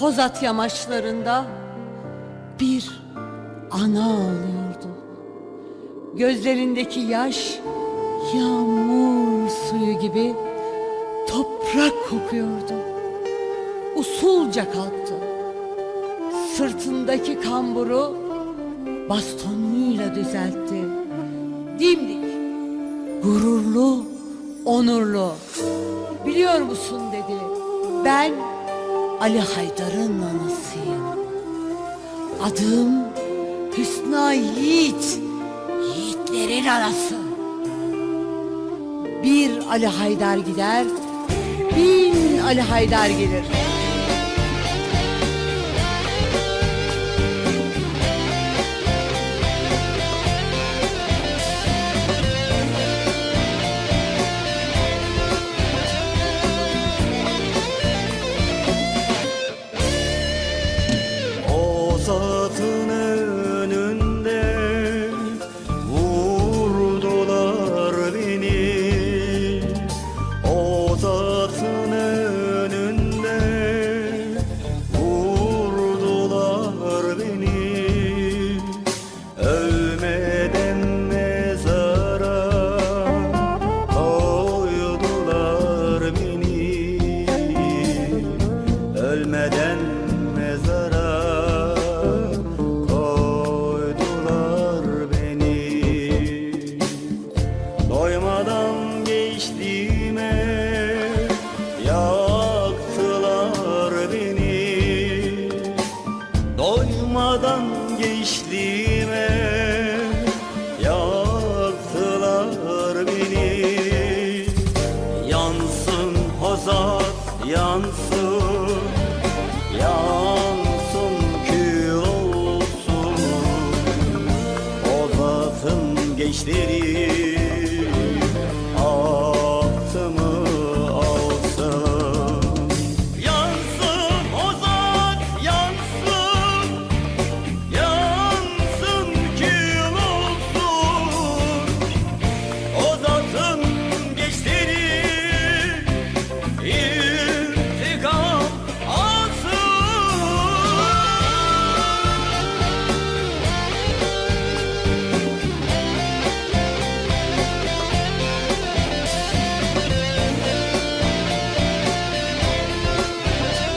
Hozat yamaçlarında bir ana ağlıyordu. Gözlerindeki yaş yağmur suyu gibi toprak kokuyordu. Usulca kalktı. Sırtındaki kamburu bastonuyla düzeltti. Dimdik, gururlu, onurlu. Biliyor musun dedi. Ben Ali Haydar'ın anasıyım. Adım Hüsna Yiğit. Yiğitlerin anası. Bir Ali Haydar gider, bin Ali Haydar gelir. Ölmeden mezara koydular beni. Doymadan geçtiğime yaktılar beni. Doymadan geçtiğime yaktılar beni. Yansın hozat yansın Yansın olsun. Odasın gençleri.